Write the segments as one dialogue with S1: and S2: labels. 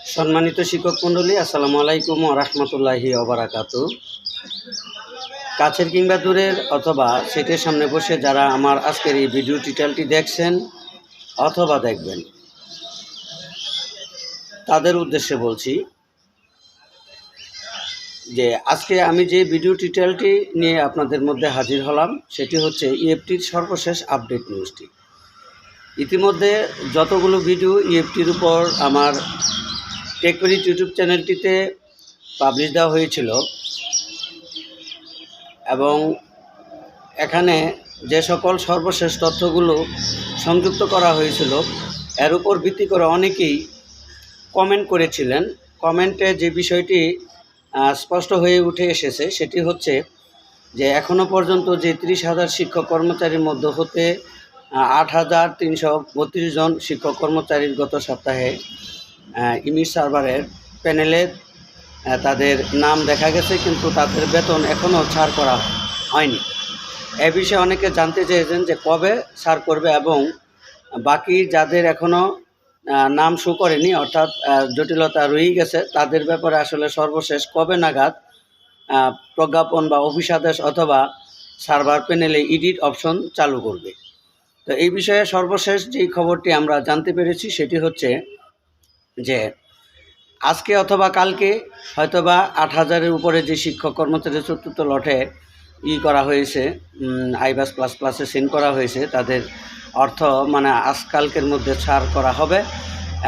S1: সম্মানিত শিক্ষক মণ্ডলী, আসসালামু আলাইকুম রহমতুল্লাহি অবরাকাত কাছের কিংবা দূরের অথবা সেটের সামনে বসে যারা আমার আজকের এই ভিডিও টিটেলটি দেখছেন অথবা দেখবেন, তাদের উদ্দেশ্যে বলছি যে আজকে আমি যে ভিডিও টিটেলটি নিয়ে আপনাদের মধ্যে হাজির হলাম, সেটি হচ্ছে ইএফটির সর্বশেষ আপডেট নিউজটি। ইতিমধ্যে যতগুলো ভিডিও ইএফটির উপর আমার টেকপরিট ইউটিউব চ্যানেলটিতে পাবলিশ দেওয়া হয়েছিল। এবং এখানে যে সকল সর্বশেষ তথ্যগুলো সংযুক্ত করা হয়েছিল, এর উপর ভিত্তি করে অনেকেই কমেন্ট করেছিলেন। কমেন্টে যে বিষয়টি স্পষ্ট হয়ে উঠে এসেছে, সেটি হচ্ছে যে এখনও পর্যন্ত যে ত্রিশ হাজার শিক্ষক কর্মচারীর মধ্য হতে আট হাজার তিনশো বত্রিশ জন শিক্ষক কর্মচারীর গত সপ্তাহে ইমির সার্ভারের প্যানেলে তাদের নাম দেখা গেছে, কিন্তু তাদের বেতন এখনও ছাড় করা হয়নি। এ বিষয়ে অনেকে জানতে চেয়েছেন যে কবে ছাড় করবে এবং বাকি যাদের এখনও নাম শো করেনি, অর্থাৎ জটিলতা রয়েই গেছে, তাদের ব্যাপারে আসলে সর্বশেষ কবে নাগাদ প্রজ্ঞাপন বা অফিসাদেশ অথবা সার্ভার প্যানেলে ইডিট অপশন চালু করবে। তো এই বিষয়ে সর্বশেষ যেই খবরটি আমরা জানতে পেরেছি, সেটি হচ্ছে যে আজকে অথবা কালকে হয়তোবা আট হাজারের উপরে যে শিক্ষক কর্মচারী চতুর্থ লটে ই করা হয়েছে আইবাস প্লাস প্লাসে সেন্ড করা হয়েছে, তাদের অর্থ মানে আজকালকের মধ্যে ছাড় করা হবে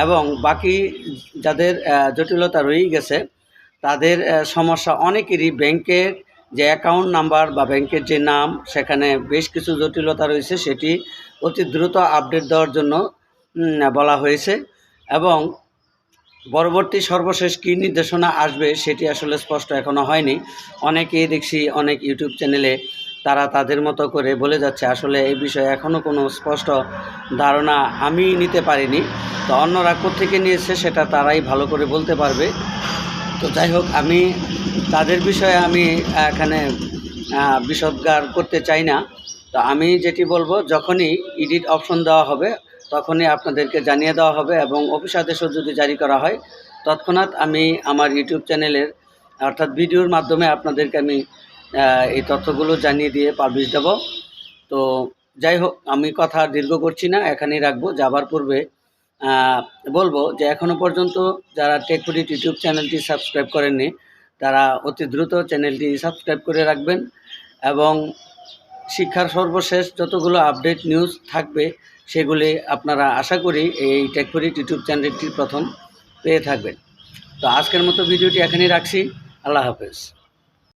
S1: এবং বাকি যাদের জটিলতা রয়েই গেছে, তাদের সমস্যা অনেকেরই ব্যাংকের যে অ্যাকাউন্ট নাম্বার বা ব্যাংকের যে নাম, সেখানে বেশ কিছু জটিলতা রয়েছে, সেটি অতি দ্রুত আপডেট দেওয়ার জন্য বলা হয়েছে এবং পরবর্তী সর্বশেষ কী নির্দেশনা আসবে সেটি আসলে স্পষ্ট এখনও হয়নি। অনেকেই দেখছি অনেক ইউটিউব চ্যানেলে তারা তাদের মতো করে বলে যাচ্ছে, আসলে এই বিষয়ে এখনও কোনো স্পষ্ট ধারণা আমি নিতে পারিনি। তো অন্যরা থেকে নিয়েছে সেটা তারাই ভালো করে বলতে পারবে। তো যাই হোক, আমি তাদের বিষয়ে আমি এখানে বিষদগার করতে চাই না। তো আমি যেটি বলব, যখনই এডিট অপশন দেওয়া হবে তখনই আপনাদেরকে জানিয়ে দেওয়া হবে এবং অফিস আদেশও যদি জারি করা হয়, তৎক্ষণাৎ আমি আমার ইউটিউব চ্যানেলের, অর্থাৎ ভিডিওর মাধ্যমে আপনাদেরকে আমি এই তথ্যগুলো জানিয়ে দিয়ে পাবলিশ দেব। তো যাই হোক, আমি কথা দীর্ঘ করছি না, এখানেই রাখব। যাবার পূর্বে বলব যে এখনও পর্যন্ত যারা টেকপুরিট ইউটিউব চ্যানেলটি সাবস্ক্রাইব করেননি, তারা অতি দ্রুত চ্যানেলটি সাবস্ক্রাইব করে রাখবেন এবং শিক্ষার সর্বশেষ যতগুলো আপডেট নিউজ থাকবে সেগুলি আপনারা আশা করি এই টেকপুরিট ইউটিউব চ্যানেলটি প্রথম পেয়ে থাকবেন। তো আজকের মতো ভিডিওটি এখানেই রাখছি। আল্লাহ হাফেজ।